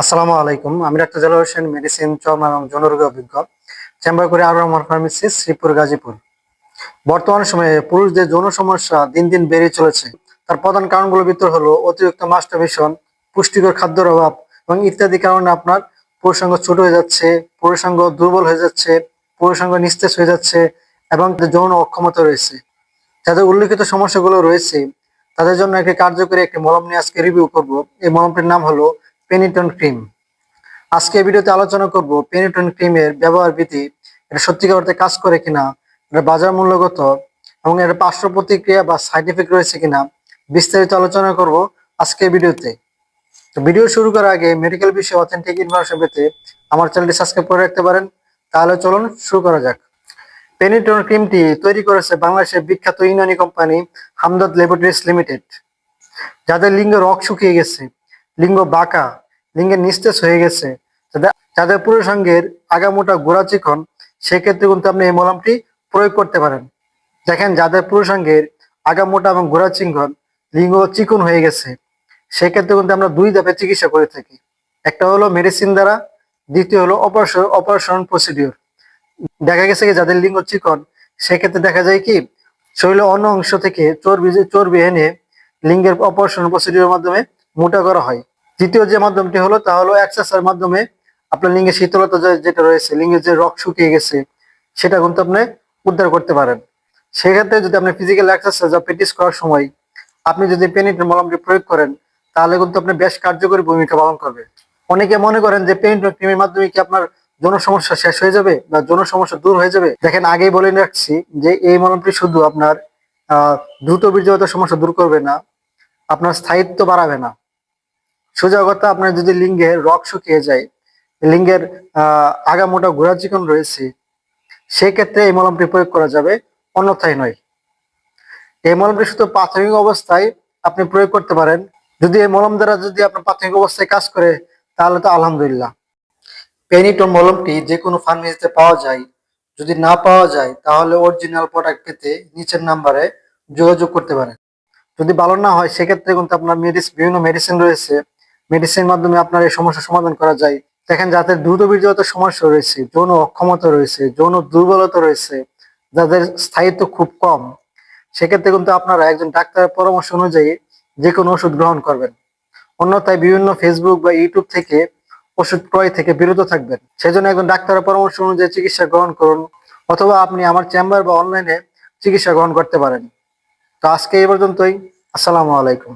আসসালামু আলাইকুম। আমি ডাক্তার জালাল হোসেন মেডিসিন চর্ম এবং যৌনরোগী অভিজ্ঞ। চেম্বার করে আর রহমান ফার্মেসিস শ্রীপুর, গাজীপুর। বর্তমান সময়ে পুরুষদের যৌন সমস্যা দিন দিন বেড়ে চলেছে। তার প্রধান কারণগুলোর ভিতর হলো অতিরিক্ত মাস্টারবেশন পুষ্টিকর খাদ্যের অভাব এবং ইত্যাদি কারণে আপনার পুরুষাঙ্গ ছোট হয়ে যাচ্ছে, পুরুষাঙ্গ দুর্বল হয়ে যাচ্ছে, পুরুষাঙ্গ নিস্তেজ হয়ে যাচ্ছে এবং যৌন অক্ষমতা রয়েছে। যাদের উল্লেখিত সমস্যাগুলো রয়েছে, তাদের জন্য একটি কার্যকরী একটি মলম নিয়ে আজকে রিভিউ করব। এই মলমটির নাম হলো পেনিটন ক্রিম আজকে ভিডিওতে আলোচনা করব পেনিটন ক্রিমের ব্যবহার বিধি। এটা সত্যিকার অর্থে কাজ করে কিনা, এটা বাজার মূল্যগত, এবং এর পার্শ্ব প্রতিক্রিয়া বা সাইড এফেক্ট রয়েছে কিনা, বিস্তারিত আলোচনা করব আজকে ভিডিওতে। তো ভিডিও শুরু করার আগে মেডিকেল বিষয়ে অথেন্টিক ইনফরমেশন পেতে আমার চ্যানেলটি সাবস্ক্রাইব করে রাখতে পারেন। তাহলে চলুন শুরু করা যাক। পেনিটন ক্রিমটি তৈরি করেছে বাংলাদেশের বিখ্যাত ইউনানি কোম্পানি হামদর্দ ল্যাবরেটরিজ লিমিটেড। যাদের লিঙ্গ রক শুকিয়ে গেছে, লিঙ্গ বাঁকা লিঙ্গের নিস্তেজ হয়ে গেছে। যাদের পুরুষাঙ্গের আগামোটা গোড়া চিকন সেক্ষেত্রে কিন্তু আপনি এই মলমটি প্রয়োগ করতে পারেন। দেখেন, যাদের পুরুষাঙ্গের আগামোটা এবং গোড়া চিকন লিঙ্গ চিকন হয়ে গেছে, সেক্ষেত্রে কিন্তু আমরা দুই ধাপে চিকিৎসা করে থাকি। একটা হলো মেডিসিন দ্বারা, দ্বিতীয় হলো অপারেশন অপারেশন প্রসিডিওর। দেখা গেছে কি, যাদের লিঙ্গ চিকন, সেক্ষেত্রে দেখা যায় কি, শরীরের অন্য অংশ থেকে চর্বি চর্বি এনে লিঙ্গের অপারেশন প্রসিডিওর মাধ্যমে মোটা করা হয়। দ্বিতীয় যে মাধ্যমটি হলো, তা হলো এক্সারসাইজ মাধ্যমে আপনার লিঙ্গের শীতলতা যেটা রয়েছে লিঙ্গের যে রক শুকিয়ে গেছে, সেটা কিন্তু আপনি উদ্ধার করতে পারেন। সেক্ষেত্রে যদি আপনি ফিজিক্যাল এক্সারসাইজ বা প্র্যাকটিস করার সময় আপনি যদি পেনিটের মলমটি প্রয়োগ করেন, তাহলে কিন্তু আপনি বেশ কার্যকরী ভূমিকা পালন করবে। অনেকে মনে করেন যে পেনিট ক্রিমের মাধ্যমে কি আপনার যৌন সমস্যা শেষ হয়ে যাবে বা যৌন সমস্যা দূর হয়ে যাবে? দেখেন, আগেই বলে রাখছি যে এই মলমটি শুধু আপনার, আহ, দ্রুত বীর্যগত সমস্যা দূর করবে না, আপনার স্থায়িত্ব বাড়াবে না। সোজা কথা, আপনার যদি লিঙ্গের রক শুকিয়ে যায়, লিঙ্গের, আহ, আগামোটা ঘোরা চিকন রয়েছে, সেক্ষেত্রে এই মলমটি প্রয়োগ করা যাবে, অন্যথায় নয়। এই মলমটি শুধু প্রাথমিক অবস্থায় আপনি প্রয়োগ করতে পারেন। যদি এই মলম দ্বারা যদি আপনার প্রাথমিক অবস্থায় কাজ করে, তাহলে তো আলহামদুলিল্লাহ। পেনিটন মলমটি যে কোনো ফার্মেসিতে পাওয়া যায়। যদি না পাওয়া যায়, তাহলে অরিজিনাল প্রোডাক্ট পেতে নিচের নাম্বারে যোগাযোগ করতে পারেন। যদি ভালো না হয়, সেক্ষেত্রে কিন্তু আপনার মেডিসিন বিভিন্ন মেডিসিন রয়েছে। মেডিসিন মাধ্যমে আপনার এই সমস্যার সমাধান করা যায়। দেখেন যাদের দ্রুত বীর্যগত সমস্যা রয়েছে, যৌন অক্ষমতা রয়েছে, যৌন দুর্বলতা রয়েছে, যাদের স্থায়িত্ব খুব কম, সেক্ষেত্রে কিন্তু আপনারা একজন ডাক্তারের পরামর্শ অনুযায়ী যে কোনো ওষুধ গ্রহণ করবেন। অন্যথায় বিভিন্ন ফেসবুক বা ইউটিউব থেকে ওষুধ ক্রয় থেকে বিরত থাকবেন। সেজন্য একজন ডাক্তারের পরামর্শ অনুযায়ী চিকিৎসা গ্রহণ করুন, অথবা আপনি আমার চেম্বার বা অনলাইনে চিকিৎসা গ্রহণ করতে পারেন। তো আজকে এই পর্যন্তই। আসসালামু আলাইকুম।